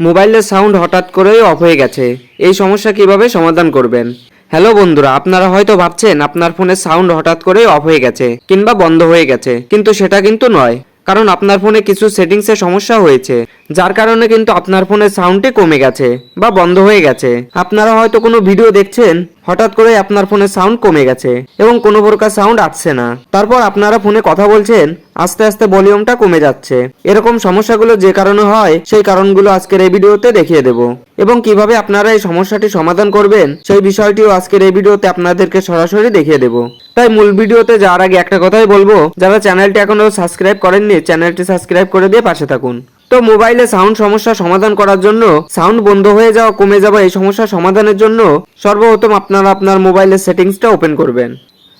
মোবাইলের সাউন্ড হঠাৎ করেই অফ হয়ে গেছে। এই সমস্যা কীভাবে সমাধান করবেন? হ্যালো বন্ধুরা, আপনারা হয়তো ভাবছেন আপনার ফোনের সাউন্ড হঠাৎ করেই অফ হয়ে গেছে কিংবা বন্ধ হয়ে গেছে, কিন্তু সেটা কিন্তু নয়। কারণ আপনার ফোনে কিছু সেটিংসে সমস্যা হয়েছে, যার কারণে কিন্তু আপনার ফোনের সাউন্ডটি কমে গেছে বা বন্ধ হয়ে গেছে। আপনারা হয়তো কোনো ভিডিও দেখছেন হঠাৎ করে আপনার ফোনের সাউন্ড কমে গেছে এবং কোনো প্রকার সাউন্ড আসছে না। তারপর আপনারা ফোনে কথা বলছেন, আস্তে আস্তে ভলিউমটা কমে যাচ্ছে। এরকম সমস্যাগুলো যে কারণে হয়, সেই কারণগুলো আজকের এই ভিডিওতে দেখিয়ে দেব। এবং কীভাবে আপনারা এই সমস্যাটি সমাধান করবেন, সেই বিষয়টিও আজকের এই ভিডিওতে আপনাদেরকে সরাসরি দেখিয়ে দেব। তাই মূল ভিডিওতে যাওয়ার আগে একটা কথাই বলব, যারা চ্যানেলটি এখনও সাবস্ক্রাইব করেননি, চ্যানেলটি সাবস্ক্রাইব করে দিয়ে পাশে থাকুন। তো মোবাইলে সাউন্ড সমস্যা সমাধান করার জন্য সাউন্ড বন্ধ হয়ে যাওয়া, কমে যাওয়া এই সমস্যা সমাধানের জন্য সর্বপ্রথম আপনারা আপনার মোবাইলের সেটিংসটা ওপেন করবেন।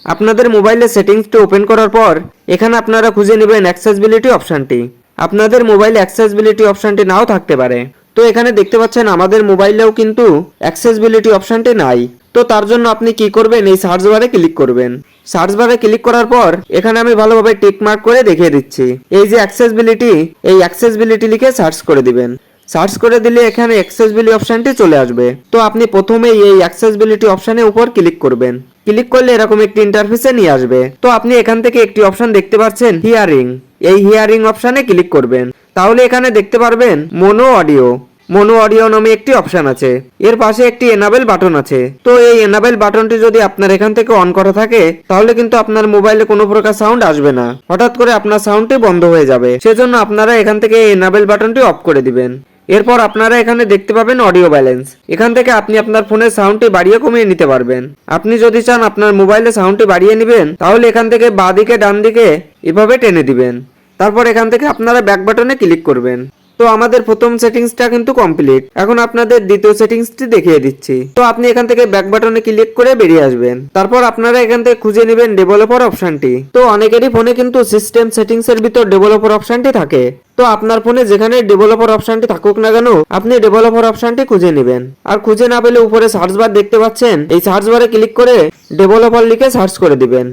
আপনাদের মোবাইলের সেটিংসটি ওপেন করার পর এখানে আপনারা খুঁজে নেবেন অ্যাক্সেসিবিলিটি অপশানটি। আপনাদের মোবাইলে অ্যাক্সেসিবিলিটি অপশানটি নাও থাকতে পারে। তো এখানে দেখতে পাচ্ছেন আমাদের মোবাইলেও কিন্তু অ্যাক্সেসিবিলিটি অপশানটি নাই। তো তার জন্য আপনি কি করবেন? এই সার্চ বারে ক্লিক করবেন। সার্চ বারে ক্লিক করার পর এখানে আমি ভালোভাবে টিক মার্ক করে দেখিয়ে দিচ্ছি। এই যে অ্যাক্সেসিবিলিটি এই অ্যাক্সেসিবিলিটি লিখে সার্চ করে দিবেন। সার্চ করে দিলে এখানে অ্যাক্সেসিবিলিটি অপশনটি চলে আসবে। তো আপনি প্রথমেই এই অ্যাক্সেসিবিলিটি অপশনের উপর ক্লিক করবেন। ক্লিক করলে এরকম একটি ইন্টারফেসে নিয়ে আসবে। তো আপনি এখান থেকে একটি অপশন দেখতে পাচ্ছেন হিয়ারিং এই হিয়ারিং অপশনে ক্লিক করবেন। তাহলে এখানে দেখতে পারবেন মোনো অডিও মোনো অডিও নামে একটি অপশন আছে। এর পাশে একটি এনাবেল বাটন আছে। তো এই এনাবেল বাটনটি যদি আপনার এখান থেকে অন করা থাকে, তাহলে কিন্তু আপনার মোবাইলে কোনো প্রকার সাউন্ড আসবে না। হঠাৎ করে আপনার সাউন্ডটি বন্ধ হয়ে যাবে। সেজন্য আপনারা এখান থেকে এই এনাবেল বাটনটি অফ করে দিবেন। এরপর আপনারা এখানে দেখতে পাবেন অডিও ব্যালেন্স এখান থেকে আপনি আপনার ফোনের সাউন্ডটি বাড়িয়ে কমিয়ে নিতে পারবেন। আপনি যদি চান আপনার মোবাইলে সাউন্ডটি বাড়িয়ে নেবেন, তাহলে এখান থেকে বাঁ দিকে ডান দিকে এভাবে টেনে দিবেন। তারপর এখান থেকে আপনারা ব্যাক বাটনে ক্লিক করবেন। তো আমাদের প্রথম সেটিংসটা কিন্তু কমপ্লিট। এখন আপনাদের দ্বিতীয় সেটিংসটি দেখিয়ে দিচ্ছি। তো আপনি এখান থেকে ব্যাক বাটনে ক্লিক করে বেরিয়ে আসবেন। তারপর আপনারা এখান থেকে খুঁজে নেবেন ডেভেলপার অপশনটি। তো অনেকেরই ফোনে কিন্তু সিস্টেম সেটিংস এর ভিতর ডেভেলপার অপশনটি থাকে। তো আপনার ফোনে যেখানে ডেভেলপার অপশনটি থাকুক না কেন, আপনি ডেভেলপার অপশনটি খুঁজে নেবেন। আর খুঁজে না পেলে উপরে সার্চ বার দেখতে পাচ্ছেন, এই সার্চ বারে ক্লিক করে ডেভেলপার লিখে সার্চ করে দিবেন।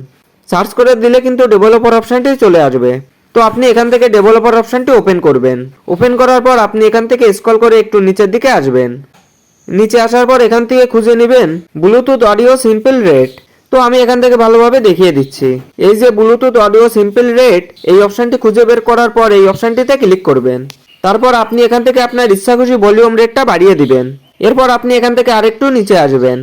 সার্চ করে দিলে কিন্তু ডেভেলপার অপশনটি চলে আসবে। তো আপনি এখান থেকে ডেভেলপার অপশনটি ওপেন করবেন। ওপেন করার পর আপনি এখান থেকে স্ক্রল করে একটু নিচের দিকে আসবেন। নিচে আসার পর এখান থেকে খুঁজে নেবেন ব্লুটুথ অডিও সিম্পল রেট তো আমি এখান থেকে ভালোভাবে দেখিয়ে দিচ্ছি। এই যে ব্লুটুথ অডিও সিম্পল রেট এই অপশনটি খুঁজে বের করার পর এই অপশনটিতে ক্লিক করবেন। তারপর আপনি এখান থেকে আপনার ইচ্ছা খুশি ভলিউম রেটটা বাড়িয়ে দিবেন। এরপর আপনি এখান থেকে আরেকটু নিচে আসবেন।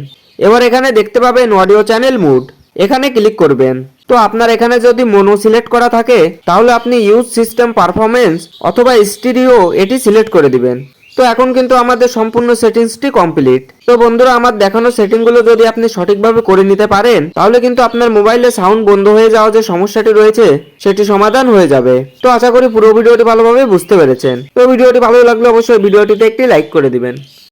এবার এখানে দেখতে পাবেন অডিও চ্যানেল মুড এখানে ক্লিক করবেন। তো আপনার এখানে যদি মনো সিলেক্ট করা থাকে, তাহলে আপনি ইউজ সিস্টেম পারফরমেন্স অথবা স্টিরিও এটি সিলেক্ট করে দিবেন। তো এখন কিন্তু আমাদের সম্পূর্ণ সেটিংসটি কমপ্লিট তো বন্ধুরা, আমার দেখানো সেটিংগুলো যদি আপনি সঠিকভাবে করে নিতে পারেন, তাহলে কিন্তু আপনার মোবাইলে সাউন্ড বন্ধ হয়ে যাওয়া যে সমস্যাটি রয়েছে, সেটি সমাধান হয়ে যাবে। তো আশা করি পুরো ভিডিওটি ভালোভাবে বুঝতে পেরেছেন। তো ভিডিওটি ভালো লাগলে অবশ্যই ভিডিওটিতে একটি লাইক করে দিবেন।